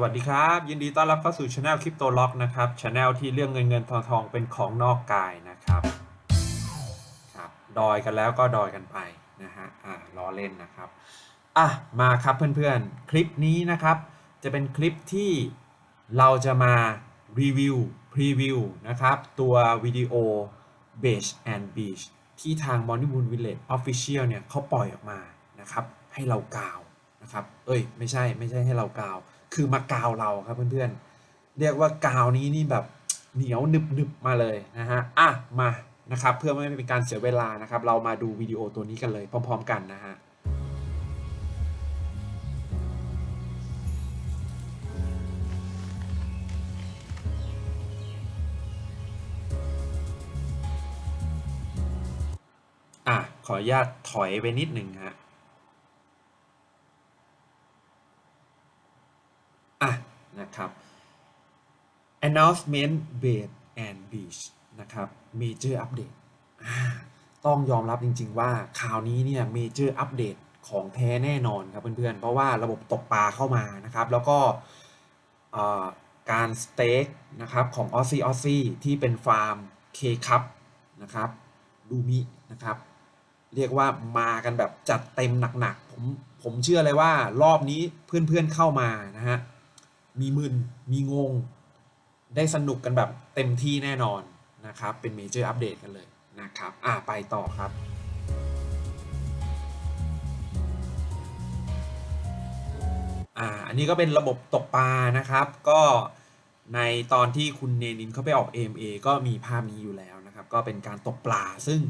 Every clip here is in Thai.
สวัสดีครับ ยินดีต้อนรับเข้าสู่ช anel คริปโตล็อกนะครับช anel ที่เรื่องเงินเงินทองทองเป็นของนอกกายนะครับครับดอยกันแล้วก็ดอยกันไปนะฮะอ่าล้อเล่นนะครับอะมาครับเพื่อนๆ คลิปนี้นะครับ จะเป็นคลิปที่เราจะมารีวิวพรีวิวนะครับ ตัววิดีโอ Beach and Beach ที่ทาง m o ney Moon Village Official เนี่ยเขาปล่อยออกมานะครับ ให้เรากาวนะครับ เอ้ย ไม่ใช่ไม่ใช่ให้เรากาว คือมากาวเราครับเพื่อนๆ เรียกว่ากาวนี้นี่แบบเหนียวหนึบหนึบมาเลยนะฮะ อะมานะครับเพื่อไม่ให้เป็นการเสียเวลานะครับ เรามาดูวิดีโอตัวนี้กันเลยพร้อม ๆ กันนะฮะอะขออนุญาตถอยไปนิดหนึ่งฮะอะ นะครับ announcement bed and beach นะครับ major update ต้องยอมรับจริง ๆ ว่าข่าวนี้เนี่ย major update ของแท้แน่นอนครับเพื่อนๆ เพราะว่าระบบตกปลาเข้ามานะครับ แล้วก็การสเต็กนะครับของ a u s s i e a u s s i e ที่เป็นฟาร์ม K Cup นะครับดูมินะครับ เรียกว่ามากันแบบจัดเต็มหนักๆ ผมผมเชื่อเลยว่ารอบนี้เพื่อนๆเข้ามานะฮะ มีมึนมีงง ได้สนุกกันแบบเต็มที่แน่นอนนะครับ เป็นเมเจอร์อัปเดตกันเลยนะครับ อ่าไปต่อครับอ่าอันนี้ก็เป็นระบบตกปลานะครับ ก็ในตอนที่คุณเนนินเข้าไปออก AMA ก็มีภาพนี้อยู่แล้วนะครับ ก็เป็นการตกปลา ซึ่ง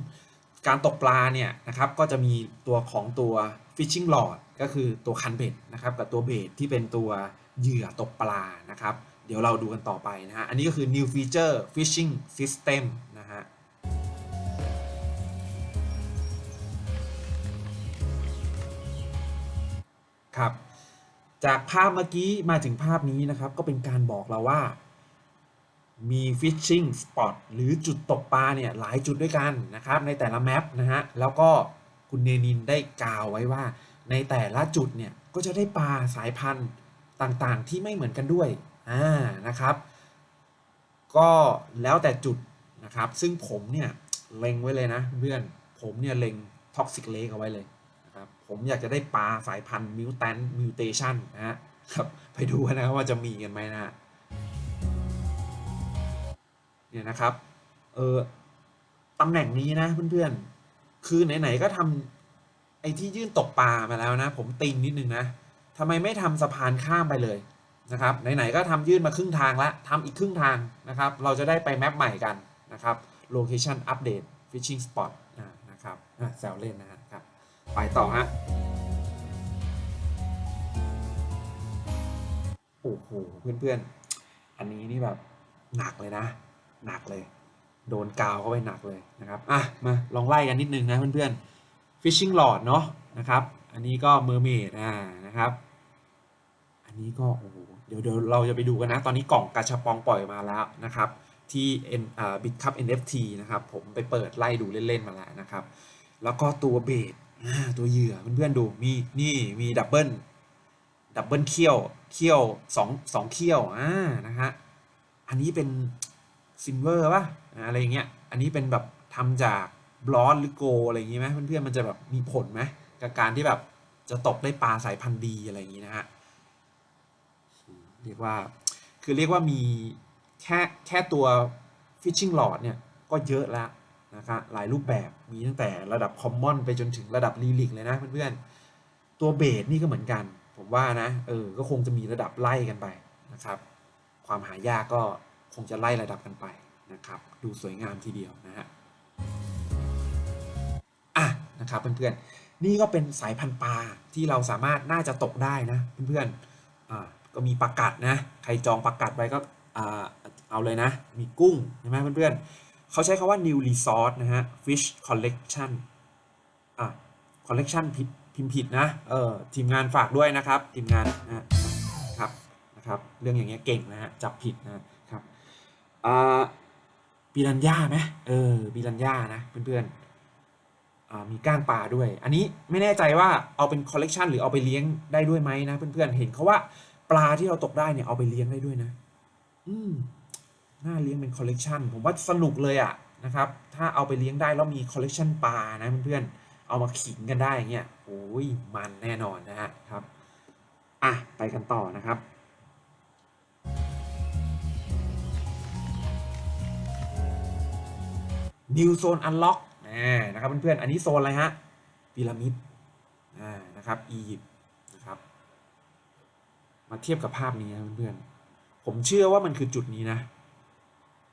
การตกปลาเนี่ยนะครับก็จะมีตัวของตัว fishing rod ก็คือตัวคันเบ็ดนะครับกับตัวเบ็ดที่เป็นตัวเหยื่อตกปลานะครับ เดี๋ยวเราดูกันต่อไปนะฮะ อันนี้ก็คือ new feature fishing system นะฮะครับจากภาพเมื่อกี้มาถึงภาพนี้นะครับ ก็เป็นการบอกเราว่ามี fishing spot หรือจุดตกปลาเนี่ยหลายจุดด้วยกันนะครับ ในแต่ละแมปนะฮะ แล้วก็คุณเนนินได้กล่าวไว้ว่า ในแต่ละจุดเนี่ย ก็จะได้ปลาสายพันธุ์ต่างๆ ที่ไม่เหมือนกันด้วย อ่านะครับ ก็แล้วแต่จุดนะครับ ซึ่งผมเนี่ยเล็งไว้เลยนะเพื่อนผมเนี่ยเล็ง toxic lake เอาไว้เลยนะครับผมอยากจะได้ปลาสายพันธุ์ mutant mutation นะฮะครับไปดูนะครับว่าจะมีกันไหมนะฮะเนี่ยนะครับเออตำแหน่งนี้นะเพื่อนๆ คือไหนๆก็ทำไอ้ที่ยื่นตกปลามาแล้วนะ ผมติงนิดนึงนะทำไมไม่ทำสะพานข้ามไปเลย นะครับไหนๆก็ทำยื่นมาครึ่งทางแล้วทำอีกครึ่งทางนะครับ เราจะได้ไปแมปใหม่กันนะครับ location update fishing spot อ่านะครับแซวเล่นนะครับ ไปต่อฮะโอ้โหเพื่อนๆ อันนี้นี่แบบหนักเลยนะ หนักเลย โดนกาวเข้าไปหนักเลยนะครับอะมาลองไล่กันนิดนึงนะเพื่อนๆ fishing rod เนาะนะครับ อันนี้ก็ mermaid อ่านะครับ นี้ก็โอ้โหเดี๋ยวเดี๋ยวเราจะไปดูกันนะ ตอนนี้กล่องกาชาปองปล่อยมาแล้วนะครับ ที่ N อ่า Bitcup NFT นะครับ ผมไปเปิดไล่ดูเล่น ๆ มาแล้วนะครับ แล้วก็ตัวเบสตัวเหยื่อเพื่อนๆดูมีนี่มีดับเบิลดับเบิลเคี้ยวเคี้ยวสองสองเคี้ยวอ่านะฮะอันนี้เป็นซิลเวอร์ป่ะอะไรอย่างเงี้ยอันนี้เป็นแบบทำจากบลอนหรือโกอะไรอย่างงี้ไหมเพื่อนๆมันจะแบบมีผลไหมกับการที่แบบจะตกได้ปลาสายพันธุ์ดีอะไรอย่างงี้นะฮะ เรียกว่าคือเรียกว่ามีแค่แค่ตัว fishing rod เนี่ยก็เยอะแล้วนะครับหลายรูปแบบมีตั้งแต่ระดับ common ไปจนถึงระดับ lyric เลยนะเพื่อนๆ ตัวเบสนี่ก็เหมือนกัน ผมว่านะเออก็คงจะมีระดับไล่กันไปนะครับความหายากก็คงจะไล่ระดับกันไปนะครับดูสวยงามทีเดียวนะฮะอะนะครับเพื่อนๆนี่ก็เป็นสายพันธุ์ปลาที่เราสามารถน่าจะตกได้นะเพื่อนๆอ่า ก็มีปลากัดนะ ใครจองปลากัดไว้ก็เอาเลยนะ มีกุ้งใช่ไหมเพื่อนๆเขาใช้คาว่า new resource นะฮะ fish collection อะ collection ผิดพิมพ์ผิดนะ เออทีมงานฝากด้วยนะครับ ทีมงานนะครับนะครับเรื่องอย่างเงี้ยเก่งนะฮะจับผิดนะครับอ่าปิรันย่าไหมเออปิรันย่านะเพื่อนๆอ่ามีก้างปลาด้วย อันนี้ไม่แน่ใจว่าเอาเป็นคอลเลกชันหรือเอาไปเลี้ยงได้ด้วยไหมนะเพื่อนๆเห็นเขาว่า ปลาที่เราตกได้เนี่ยเอาไปเลี้ยงได้ด้วยนะ อืมน่าเลี้ยงเป็นคอลเลกชันผมว่าสนุกเลยอะนะครับ ถ้าเอาไปเลี้ยงได้แล้วมีคอลเลกชันปลานะเพื่อนๆ เอามาขิงกันได้เงี้ยโอ้ยมันแน่นอนนะฮะครับ อะ ไปกันต่อนะครับ New Zone Unlock นะครับเพื่อนๆ อันนี้โซนอะไรฮะพีระมิดอ่านะครับอียิปต์นะครับ มาเทียบกับภาพนี้นะเพื่อนๆผมเชื่อว่ามันคือจุดนี้นะ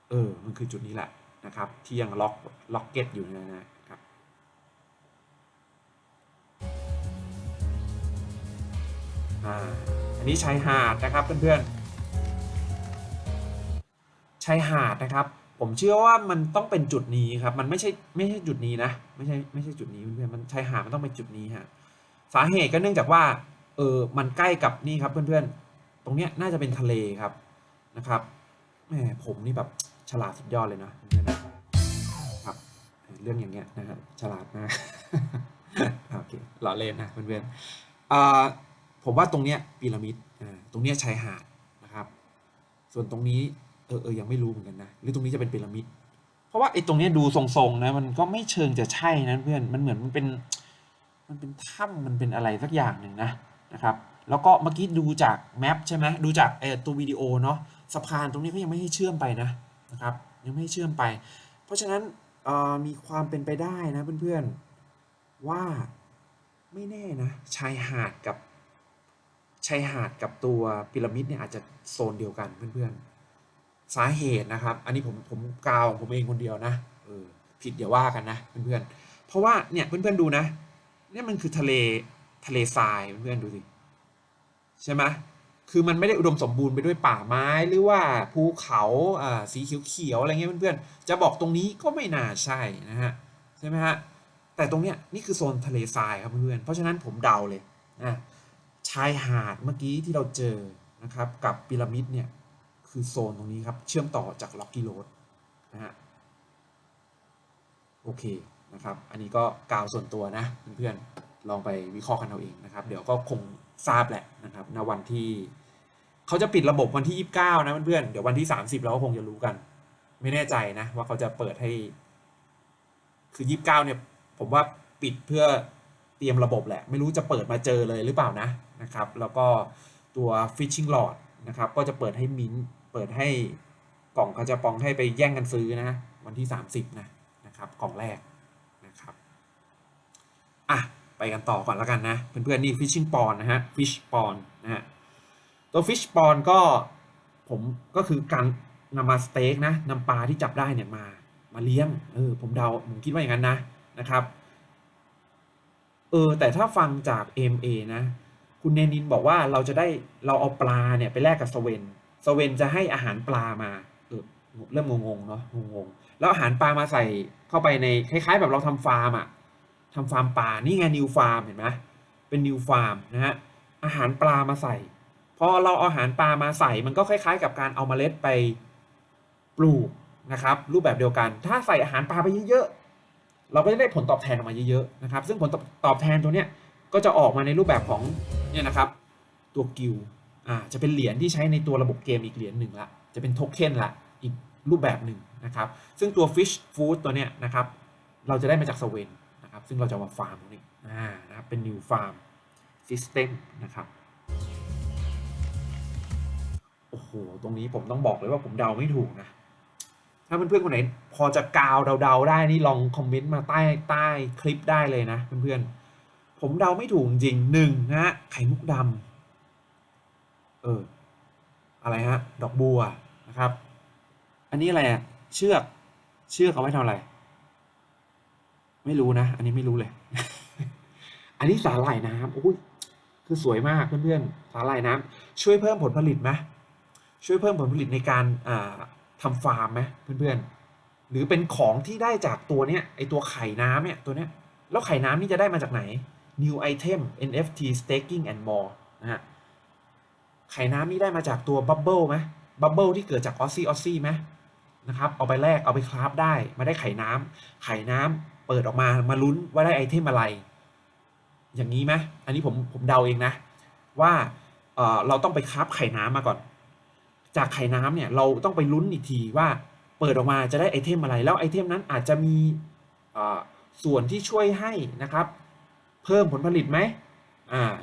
เออ มันคือจุดนี้แหละนะครับ ที่ยังล็อกล็อกเก็ตอยู่นยนะครับ อ่า อันนี้ชายหาดนะครับเพื่อนๆชายหาดนะครับ ผมเชื่อว่ามันต้องเป็นจุดนี้ครับ มันไม่ใช่ไม่ใช่จุดนี้นะ ไม่ใช่ไม่ใช่จุดนี้เพื่อนๆมันชายหาดมันต้องเป็นจุดนี้ฮะ สาเหตุก็เนื่องจากว่า เออมันใกล้กับนี่ครับเพื่อนๆ ตรงเนี้ยน่าจะเป็นทะเลครับนะครับแหมผมนี่แบบฉลาดสุดยอดเลยนะเพื่อนๆครับเรื่องอย่างเงี้ยนะครับฉลาดมากโอเคหล้อเล่นนะเพื่อนๆอ่าผมว่าตรงเนี้ยพีระมิดตรงเนี้ยชายหาดนะครับ ส่วนตรงนี้เออเออยังไม่รู้เหมือนกันนะหรือตรงนี้จะเป็นพีระมิดเพราะว่าไอ้ตรงเนี้ยดูทรงๆนะมันก็ไม่เชิงจะใช่นะเพื่อนมันเหมือนมันเป็นมันเป็นถ้ำมันเป็นอะไรสักอย่างหนึ่งนะ นะครับแล้วก็เมื่อกี้ดูจากแมปใช่ไหมดูจากเออตัววิดีโอเนาะสะพานตรงนี้ก็ยังไม่ให้เชื่อมไปนะนะครับยังไม่ให้เชื่อมไป เพราะฉะนั้นมีความเป็นไปได้นะเพื่อนๆว่าไม่แน่นะชายหาดกับชายหาดกับตัวพีระมิดเนี่ยอาจจะโซนเดียวกันเพื่อนๆสาเหตุนะครับ อันนี้ผมผมกล่าวของผมเองคนเดียวนะเออผิดอย่าว่ากันนะเพื่อนๆเพราะว่าเนี่ยเพื่อนๆดูนะเนี่ยมันคือทะเล ทะเลทรายเพื่อนๆดูสิใช่ไหมคือมันไม่ได้อุดมสมบูรณ์ไปด้วยป่าไม้หรือว่าภูเขาสีเขียวๆอะไรเงี้ยเพื่อนๆ จะบอกตรงนี้ก็ไม่น่าใช่นะฮะใช่ไหมฮะแต่ตรงเนี้ยนี่คือโซนทะเลทรายครับเพื่อนๆเพราะฉะนั้นผมเดาเลยนะชายหาดเมื่อกี้ที่เราเจอนะครับกับพีระมิดเนี่ยคือโซนตรงนี้ครับเชื่อมต่อจากล็อกกี้โรดนะฮะโอเคนะครับอันนี้ก็กาวส่วนตัวนะเพื่อนๆ ลองไปวิเคราะห์กันเอาเองนะครับ เดี๋ยวก็คงทราบแหละนะครับณวันที่เขาจะปิดระบบวันที่ 29 นะเพื่อนๆเดี๋ยววันที่ 30 เราก็คงจะรู้กัน ไม่แน่ใจนะ ว่าเขาจะเปิดให้ คือ 29 เนี่ย ผมว่าปิดเพื่อเตรียมระบบแหละ ไม่รู้จะเปิดมาเจอเลยหรือเปล่านะนะครับ แล้วก็ตัว Fishing Lord นะครับ ก็จะเปิดให้มิ้นเปิดให้กล่องกระจะปองให้ไปแย่งกันซื้อนะวันที่ 30 นะนะครับ กล่องแรกนะครับอะ ไปกันต่อก่อนแล้วกันนะ เพื่อนๆนี่ fishing pond นะฮะ fish pond นะฮะ ตัว fish pond ก็ผมก็คือการนำมาสเต็กนะนำปลาที่จับได้เนี่ยมา มาเลี้ยง เออผมเดาผมคิดว่าอย่างนั้นนะนะครับ เออแต่ถ้าฟังจาก MA นะ คุณเนนินบอกว่าเราจะได้เราเอาปลาเนี่ยไปแลกกับสเวนสเวนจะให้อาหารปลามา เออเริ่มงงๆเนาะงงๆแล้วอาหารปลามาใส่เข้าไปในคล้าย ๆ แบบเราทำฟาร์มอะ ทำฟาร์มปลา นี่ไงนิวฟาร์มเห็นไหมเป็นนิวฟาร์มนะฮะ อาหารปลามาใส่ พอเราเอาอาหารปลามาใส่ มันก็คล้ายๆ กับการเอาเมล็ดไปปลูกนะครับ รูปแบบเดียวกัน ถ้าใส่อาหารปลาไปเยอะๆ เราก็จะได้ผลตอบแทนออกมาเยอะๆนะครับ ซึ่งผลตอบแทนตัวเนี้ยก็จะออกมาในรูปแบบของเนี่ยนะครับ ตัวกิลอ่า จะเป็นเหรียญที่ใช้ในตัวระบบเกมอีกเหรียญหนึ่งละ จะเป็นโทเค็นละ อีกรูปแบบหนึ่งนะครับ ซึ่งตัว Fish Food ตัวเนี้ยนะครับ เราจะได้มาจากสเวนน ซึ่งเราจะมาฟาร์มตรงนี้อ่นะครับเป็น New Farm System นะครับโอ้โหตรงนี้ผมต้องบอกเลยว่าผมเดาไม่ถูกนะ ถ้าเพื่อนๆคนไหนพอจะกาวเดาๆได้นี่ลองคอมเมนต์มาใต้ใต้คลิปได้เลยนะเพื่อนๆผมเดาไม่ถูกจริงหนึ่งนะฮะไข่มุกดำเอออะไรฮะดอกบัวนะครับ อันนี้อะไรอะเชือกเชือกเอาไว้ทำอะไร ไม่รู้นะ อันนี้ไม่รู้เลย อันนี้สาหร่ายน้ำโอ้ยคือสวยมากเพื่อนๆสาหร่ายน้ำช่วยเพิ่มผลผลิตไหมช่วยเพิ่มผลผลิตในการอ่าทำฟาร์มไหมเพื่อนๆ หรือเป็นของที่ได้จากตัวเนี้ยไอตัวไข่น้ำเนี่ยตัวเนี้ยแล้วไข่น้ำนี่จะได้มาจากไหน new item NFT staking and more นะฮะไข่น้ำนี่ได้มาจากตัวบับเบิลไหมบับเบิลที่เกิดจากออซซี่ออซซี่ไหมนะครับเอาไปแลกเอาไปคราฟได้มาได้ไข่น้ำไข่น้ำ เปิดออกมามาลุ้นว่าได้ไอเทมอะไร อย่างนี้ไหมอันนี้ผมผมเดาเองนะ ว่าเเราต้องไปคราฟไข่น้ำมาก่อน จากไข่น้ำเนี่ยเราต้องไปลุ้นอีกทีว่าเปิดออกมาจะได้ไอเทมอะไร แล้วไอเทมนั้นอาจจะมีส่วนที่ช่วยให้นะครับ เพิ่มผลผลิตไหม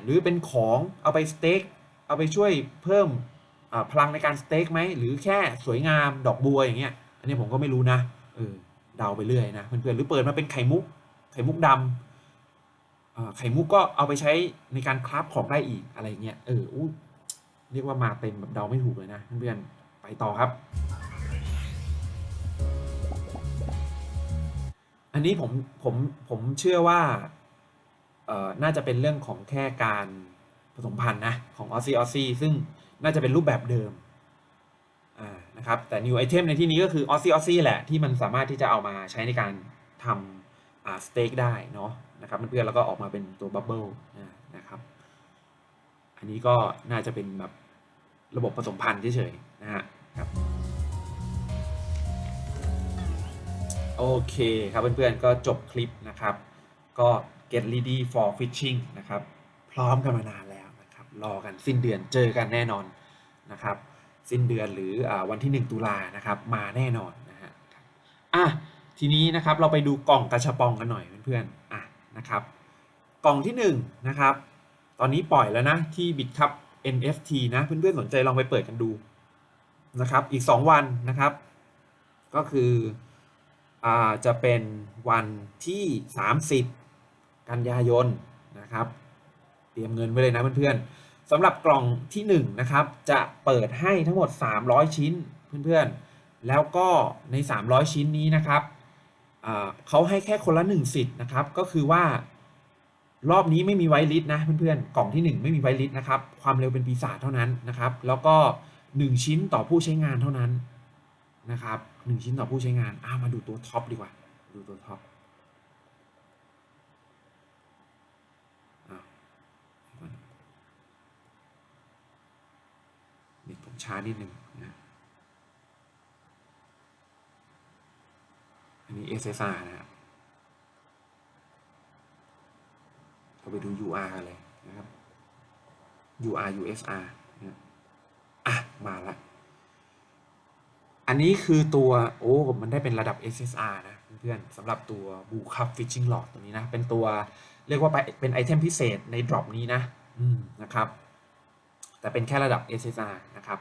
หรือเป็นของเอาไปสเต็กเอาไปช่วยเพิ่มพลังในการสเต็กไหมหรือแค่สวยงามดอกบัวอย่างเงี้ยอันนี้ผมก็ไม่รู้นะเออ เดาไปเรื่อยนะเพื่อนๆหรือเปิดมาเป็นไข่มุก ไข่มุกดำอ่าไข่มุกก็เอาไปใช้ในการคราฟของได้อีกอะไรเงี้ยเอออู้เรียกว่ามาเต็มแบบเดาไม่ถูกเลยนะเพื่อนๆไปต่อครับ อันนี้ผมผมผมเชื่อว่าเอ่อน่าจะเป็นเรื่องของแค่การผสมพันธุ์นะของออซซี่ออซซี่ซึ่งน่าจะเป็นรูปแบบเดิม นะครับแต่ new item ในที่นี้ก็คือออซซี่ออซซี่แหละ ที่มันสามารถที่จะเอามาใช้ในการทำสเต็กได้เนาะนะครับเพื่อนๆแล้วก็ออกมาเป็นตัวบับเบิลนะครับ อันนี้ก็น่าจะเป็นแบบระบบผสมพันธุ์เฉยๆนะฮะครับโอเคครับเพื่อนๆก็จบคลิปนะครับ ก็ get ready for fishing นะครับ พร้อมกันมานานแล้วนะครับ รอกันสิ้นเดือนเจอกันแน่นอนนะครับ สิ้นเดือนหรืออวันที่ 1 ตุลานะครับมาแน่นอนนะฮะอะทีนี้นะครับเราไปดูกล่องกระชับปองกันหน่อยเพื่อนๆอะนะครับกล่องที่1นะครับตอนนี้ปล่อยแล้วนะที่ BitCup NFT นะเพื่อนๆสนใจลองไปเปิดกันดูนะครับอีก 2 วันนะครับ ก็คืออ่าจะเป็นวันที่ 30 กันยายนนะครับ เตรียมเงินไว้เลยนะเพื่อนๆ สำหรับกล่องที่1นะครับจะเปิดให้ทั้งหมด 300 ชิ้นเพื่อนๆ แล้วก็ใน 300 ชิ้นนี้นะครับเขาให้แค่คนละ 1 สิทธิ์นะครับก็คือว่ารอบนี้ไม่มีไวลิสนะเพื่อนๆ กล่องที่ 1 ไม่มีไวลิสนะครับความเร็วเป็นปีศาจเท่านั้นนะครับแล้วก็ 1 ชิ้นต่อผู้ใช้งานเท่านั้นนะครับหนึ่งชิ้นต่อผู้ใช้งานอามาดูตัวท็อปดีกว่าดูตัวท็อปอ้าวเดี๋ยวก่อนเน็ตผม ช้านิดนึงนะอันนี้ SSR นะครับเราไปดู UR กันเลยนะครับ UR USR นะอะ มาละอันนี้คือตัว โอ้ มันได้เป็นระดับ SSR นะเพื่อนๆสำหรับตัว Blue Cup Fishing Rod ตัวนี้นะ เป็นตัวเรียกว่าไปเป็นไอเทมพิเศษใน drop นี้นะนะครับ แต่เป็นแค่ระดับ SSR นะครับ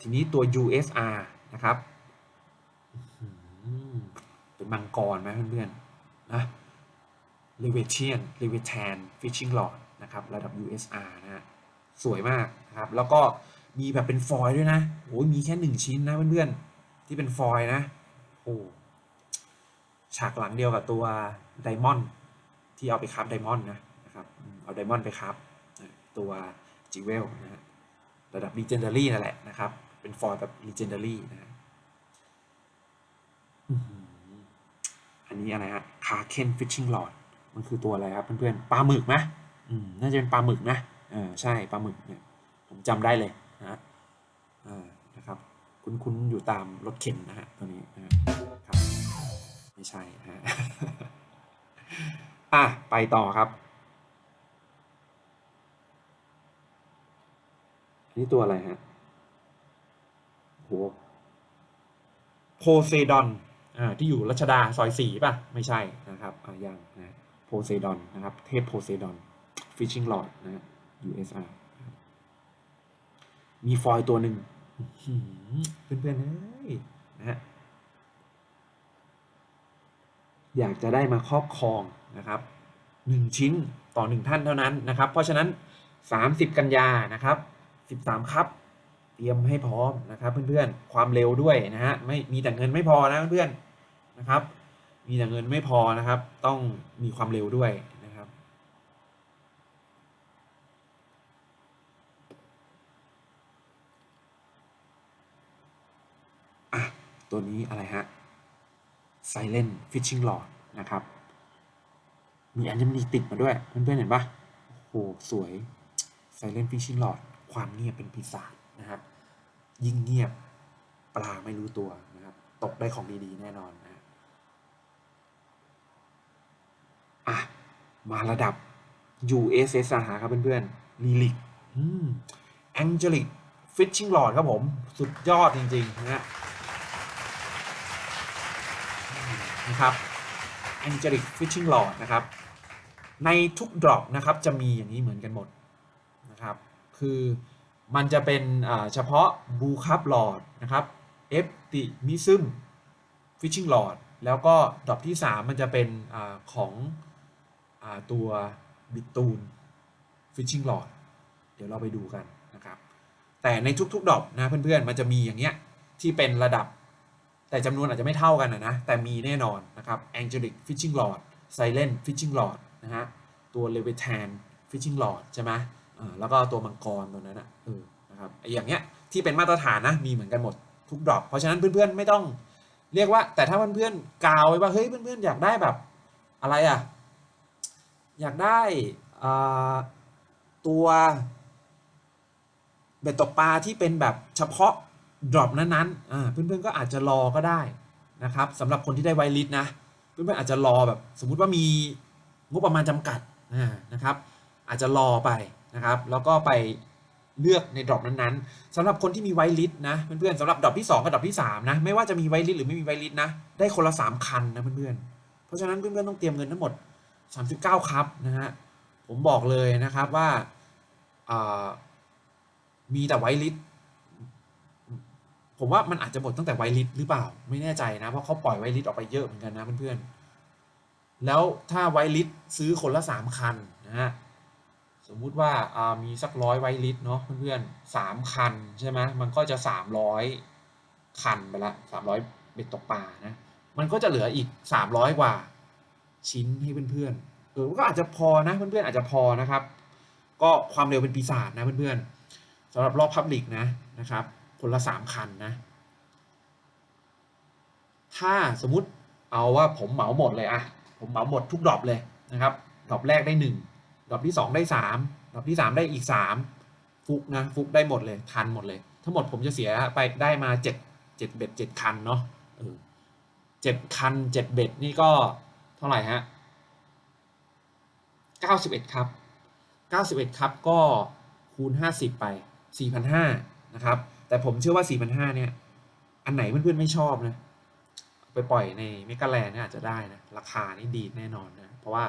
ทีนี้ตัว USR นะครับเป็นมังกรไหมเพื่อนๆนะ l e v i t a n l e v i t a n Fishing Rod นะครับระดับ USR นะฮะสวยมากนะครับ แล้วก็มีแบบเป็นฟอยล์ด้วยนะโอ้ยมีแค่หนึ่งชิ้นนะเพื่อนๆ ที่เป็นฟอยล์นะโอ้ฉากหลังเดียวกับตัวไดมอนด์ที่เอาไปคับไดมอนด์นะนะครับเอาไดมอนด์ไปคับตัวจิเวลนะฮะ ระดับ Legendary นั่นแหละนะครับ เป็นฟอยล์แบบ Legendary นะฮะอื้อหืออันนี้อะไรฮะ Kraken Fishing Rod มันคือตัวอะไรครับเพื่อนๆปลาหมึกไหมอืมน่าจะเป็นปลาหมึกนะเออใช่ปลาหมึกเนี่ยผมจำได้เลยนะฮะอ่านะครับ คุ้นๆอยู่ตามรถเข็นนะฮะตัวนี้นะฮะครับไม่ใช่นะฮะอะไปต่อครับ นนี้ตัวอะไรฮะโหโพเซดอนอ่าที่อยู่รัชดาซอยสี่ป่ะ ไม่ใช่นะครับอ่ายังนะโพเซดอนนะครับ เทพโพเซดอน Fishing Rod นะ USR มีฟอยตัวหนึ่งอื้อหือเพื่อนๆเอ้ยนะฮะอยากจะได้มาครอบครองนะครับหนึ่งชิ้นต่อหนึ่งท่านเท่านั้นนะครับ เพราะฉะนั้น 30 กันยานะครับ 13 ครับ เตรียมให้พร้อมนะครับเพื่อนๆ ความเร็วด้วยนะฮะ ไม่มีแต่เงินไม่พอนะเพื่อนๆนะครับ มีแต่เงินไม่พอนะครับ ต้องมีความเร็วด้วยนะครับ อะ ตัวนี้อะไรฮะ Silent Fishing Rod นะครับ มีอัญมณีติดมาด้วย เพื่อนๆเห็นปะโอ้โห สวย Silent Fishing Rod ความเงียบเป็นปีศาจนะครับ ยิ่งเงียบปลาไม่รู้ตัวนะครับ ตกได้ของดีๆ แน่นอนนะอะ มาระดับ USSR ครับเพื่อนๆ Relic อืม Angelic Fishing Rod ครับผม สุดยอดจริงๆนะฮะนะครับ Angelic Fishing Rod นะครับ ในทุกดรอปนะครับ จะมีอย่างนี้เหมือนกันหมด คือมันจะเป็นเฉพาะบูคับหลอดนะครับ f t m i s m Fishing Rod แล้วก็ดอปที่ 3 มันจะเป็นอของอตัวบิตูน Fishing Rod เดี๋ยวเราไปดูกันนะครับ แต่ในทุกๆดอปนะเพื่อนๆ มันจะมีอย่างเงี้ยที่เป็นระดับ แต่จำนวนอาจจะไม่เท่ากันนะนะ แต่มีแน่นอนนะครับ Angelic Fishing Rod Silent Fishing Rod นะฮะตัว Leviathan Fishing Rod ใช่ไหม แล้วก็ตัวมังกรตัวนั้นนะเออนะครับไออย่างเงี้ยที่เป็นมาตรฐานนะมีเหมือนกันหมดทุกดรอปเพราะฉะนั้นเพื่อนๆไม่ต้องเรียกว่า แต่ถ้าเพื่อนๆกาวไว้ว่าเฮ้ยเพื่อนๆอยากได้แบบอะไรอะอยากได้ตัวเบ็ดตกปลาที่เป็นแบบเฉพาะดรอปนั้นๆอ่าเพื่อนๆก็อาจจะรอก็ได้นะครับสำหรับคนที่ได้ไวลิสนะเพื่อนๆอาจจะรอแบบสมมุติว่ามีงบประมาณจำกัดนะครับ อาจจะรอไป นะครับ แล้วก็ไปเลือกในดรอปนั้นๆสำหรับคนที่มีไวลิสนะเพื่อนๆสำหรับดรอปที่ 2 กับดรอปที่ 3 นะ ไม่ว่าจะมีไวลิสหรือไม่มีไวลิสนะ ได้คนละ 3 คันนะเพื่อนๆ เพราะฉะนั้นเพื่อนๆต้องเตรียมเงินทั้งหมด 39 ครับนะฮะ ผมบอกเลยนะครับว่าามีแต่ไวลิสผมว่ามันอาจจะหมดตั้งแต่ไวลิสหรือเปล่า ไม่แน่ใจนะ เพราะเขาปล่อยไวลิสออกไปเยอะเหมือนกันนะเพื่อนๆ แล้วถ้าไวลิสซื้อคนละ 3 คันนะฮะ สมมุติว่าามีสักร้อยไวลิตรเนาะเพื่อนๆสามคันใช่ไหมมันก็จะสามร้อยคันไปละสามร้อยเบ็ดตกปลานะมันก็จะเหลืออีกสามร้อยกว่าชิ้นให้เพื่อนๆเออก็อาจจะพอนะเพื่อนๆอาจจะพอนะครับ ก็ความเร็วเป็นปีศาจนะเพื่อนๆสำหรับรอบพับลิกนะนะครับ คนละสามคันนะ ถ้าสมมติเอาว่าผมเหมาหมดเลยอะผมเหมาหมดทุกดรอปเลยนะครับดรอปแรกได้หนึ่ง ดรอปที่ 2 ได้ 3ดรอปที่ 3 ได้อีก 3 ฟุกนะฟุกได้หมดเลยทันหมดเลย ทั้งหมดผมจะเสียไปได้มา 7 7เบ็ด7คันเนาะเจ็ดคัน7เบ็ดนี่ก็เท่าไหร่ฮะ91ครับ91ครับก็คูณ50ไป4,500นะครับ แต่ผมเชื่อว่า4,500เนี่ย อันไหนเพื่อนๆไม่ชอบนะ ไปปล่อยในเมกาแลนด์เนี่ยอาจจะได้นะ ราคานี่ดีแน่นอนนะ เพราะว่า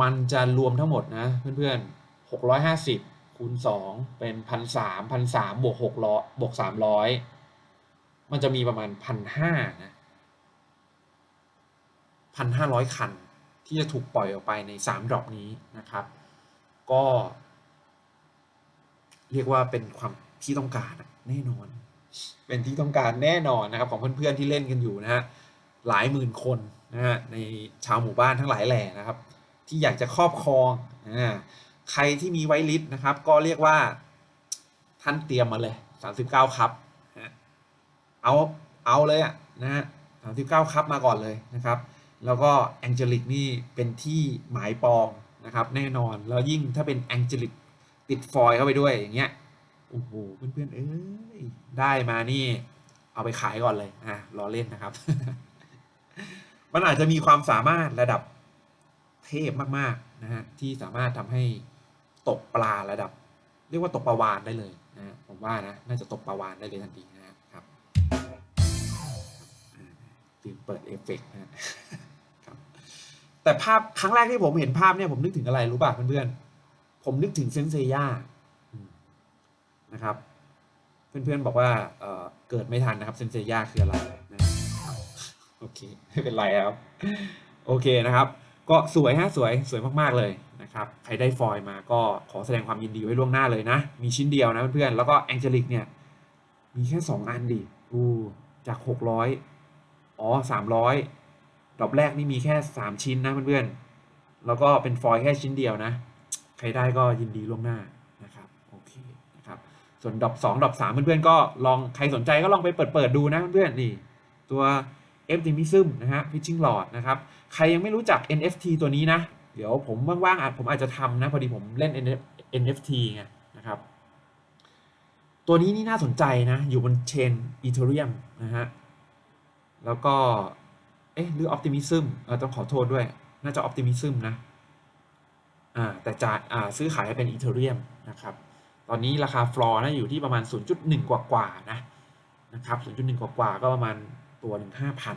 มันจะรวมทั้งหมดนะเพื่อนๆหกร้อยห้าสิบคูณสองเป็นพันสามพันสามบวกหกรอยบวกสามร้อยมันจะมีประมาณพันห้านะพันห้าร้อยคันที่จะถูกปล่อยออกไปในสามดรอปนี้นะครับ ก็ เรียกว่าเป็นความที่ต้องการแน่นอน เป็นที่ต้องการแน่นอนนะครับ ของเพื่อนๆที่เล่นกันอยู่นะฮะหลายหมื่นคนนะฮะในชาวหมู่บ้านทั้งหลายแหล่นะครับ ที่อยากจะครอบครองอ่าใครที่มีไวลิสนะครับ ก็เรียกว่าท่านเตรียมมาเลย39ครับเอาเอาเลยอะนะฮะ39ครับมาก่อนเลยนะครับ แล้วก็แองเจลิกนี่เป็นที่หมายปองนะครับ แน่นอนแล้วยิ่งถ้าเป็นแองเจลิกติดฟอยล์เข้าไปด้วยอย่างเงี้ยโอ้โหเพื่อนๆเอ้ยได้มานี่ เอาไปขายก่อนเลยอะรอเล่นนะครับ มันอาจจะมีความสามารถระดับ เทพมากๆนะฮะที่สามารถทำให้ตกปลาระดับ เรียกว่าตกปลาวานได้เลยนะฮะผมว่านะน่าจะตกปลาวานได้เลยทันทีนะครับตื่นเปิดเอฟเฟกต์นะฮะครับแต่ภาพครั้งแรกที่ผมเห็นภาพเนี่ยผมนึกถึงอะไรรู้ป่ะเพื่อนๆผมนึกถึงเซนเซย่านะครับ เพื่อนๆบอกว่าเอ่อเกิดไม่ทันนะครับเซนเซย่าคืออะไรนะโอเคไม่เป็นไรครับ โอเคนะครับ ก็สวยฮะสวยสวยมากๆเลยนะครับใครได้ฟอยล์มาก็ขอแสดงความยินดีไว้ล่วงหน้าเลยนะ มีชิ้นเดียวนะเพื่อนๆแล้วก็แองเจลิกเนี่ยมีแค่ 2 อันดิอูจาก 600 อ๋อ 300ดอกแรกนี่มีแค่ 3 ชิ้นนะเพื่อนๆแล้วก็เป็นฟอยล์แค่ชิ้นเดียวนะ ใครได้ก็ยินดีล่วงหน้านะครับโอเคนะครับส่วนดอก2ดอก3เพื่อนๆก็ลองใครสนใจก็ลองไปเปิดเปิดดูนะเพื่อนๆนี่ตัว Optimism นะฮะ Pitching Rod นะครับ ใครยังไม่รู้จัก NFT ตัวนี้นะ เดี๋ยวผมว่างๆอาจผมอาจจะทำนะ พอดีผมเล่น NFT ไงนะครับ ตัวนี้นี่น่าสนใจนะ อยู่บนเชน Ethereum นะฮะ แล้วก็ เอ๊ะ หรือ Optimism เออต้องขอโทษด้วย น่าจะ Optimism นะ อ่า แต่จ่ายอ่า ซื้อขายเป็นอีเทเรียมนะครับ ตอนนี้ราคาฟลอร์นะอยู่ที่ประมาณ 0.1 กว่ากว่าๆนะ นะครับ 0.1 กว่ากว่าๆก็ประมาณ ตัวหนึ่งห้าพัน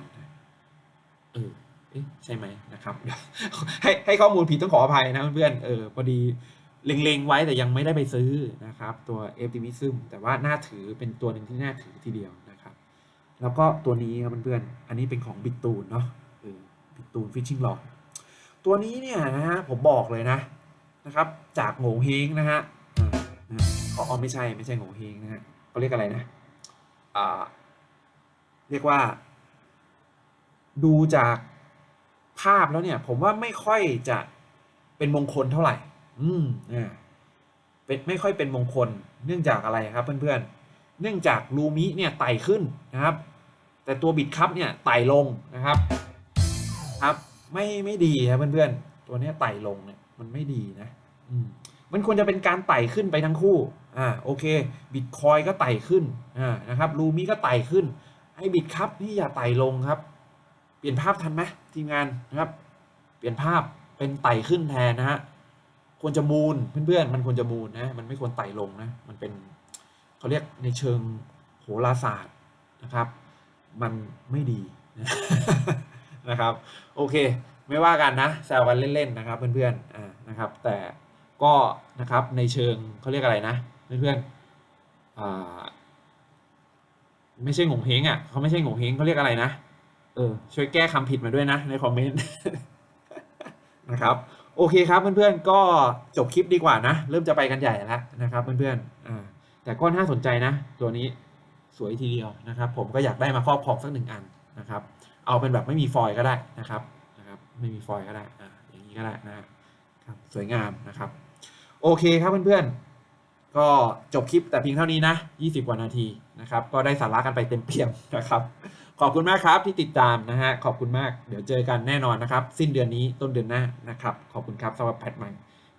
เออเอ๊ะใช่ไหมนะครับให้ให้ข้อมูลผิดต้องขออภัยนะเพื่อนเออพอดีเล็งๆไว้แต่ยังไม่ได้ไปซื้อนะครับตัว a p t i m i s m แต่ว่าน่าถือเป็นตัวหนึ่งที่น่าถือทีเดียวนะครับ แล้วก็ตัวนี้ครับเพื่อนๆอันนี้เป็นของบิตตูนเนาะเออบิตตูนฟิชชิ่งหลอดตัวนี้เนี่ยนะฮะผมบอกเลยนะนะครับ จากโง่เฮงนะฮะอ๋อไม่ใช่ไม่ใช่โง่เฮงนะฮะเขาเรียกอะไรนะอ่า เรียกว่า ดูจากภาพแล้วเนี่ย ผมว่าไม่ค่อยจะเป็นมงคลเท่าไหร่ อืมอ่าเป็นไม่ค่อยเป็นมงคล เนื่องจากอะไรครับ เพื่อนๆ เนื่องจากลูมิเนี่ยไต่ขึ้นนะครับ แต่ตัวบิดคัพเนี่ยไต่ลงนะครับ ครับไม่ไม่ดีครับเพื่อนๆ ตัวเนี้ยไต่ลงเนี่ยมันไม่ดีนะ อืมมันควรจะเป็นการไต่ขึ้นไปทั้งคู่ อ่า โอเค บิตคอยก็ไต่ขึ้น อ่า นะครับ ลูมิก็ไต่ขึ้น ไอ้บิดคัพนี่อย่าไต่ลงครับ เปลี่ยนภาพทันไหมทีมงานนะครับ เปลี่ยนภาพเป็นไต่ขึ้นแทนนะฮะควรจะมูลเพื่อนๆมันควรจะมูลนะมันไม่ควรไต่ลงนะมันเป็นเขาเรียกในเชิงโหราศาสตร์นะครับ มันไม่ดีนะนะครับ โอเค ไม่ว่ากันนะแซวกันเล่นๆนะครับ เพื่อนๆอ่านะครับ แต่ก็นะครับในเชิงเขาเรียกอะไรนะ เพื่อนๆอ่า ไม่ใช่งงเฮงอะเขาไม่ใช่งงเฮงเขาเรียกอะไรนะ เออ ช่วยแก้คำผิดมาด้วยนะ ในคอมเมนต์นะครับโอเคครับเพื่อนๆก็จบคลิปดีกว่านะ เริ่มจะไปกันใหญ่แล้วนะครับเพื่อนๆอ่าแต่ก็น่าสนใจนะ ตัวนี้สวยทีเดียวนะครับ ผมก็อยากได้มาครอบครองสักหนึ่งอันนะครับ เอาเป็นแบบไม่มีฟอยล์ก็ได้นะครับนะครับ ไม่มีฟอยล์ก็ได้อ่าอย่างนี้ก็ได้นะครับสวยงามนะครับ โอเคครับเพื่อนๆ ก็จบคลิปแต่เพียงเท่านี้นะ 20 กว่านาทีนะครับ ก็ได้สาระกันไปเต็มเปี่ยมนะครับ ขอบคุณมากครับที่ติดตามนะฮะ ขอบคุณมาก เดี๋ยวเจอกันแน่นอนนะครับ สิ้นเดือนนี้ต้นเดือนหน้านะครับ ขอบคุณครับสำหรับแพทใหม่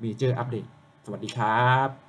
เมเจอร์อัปเดต สวัสดีครับ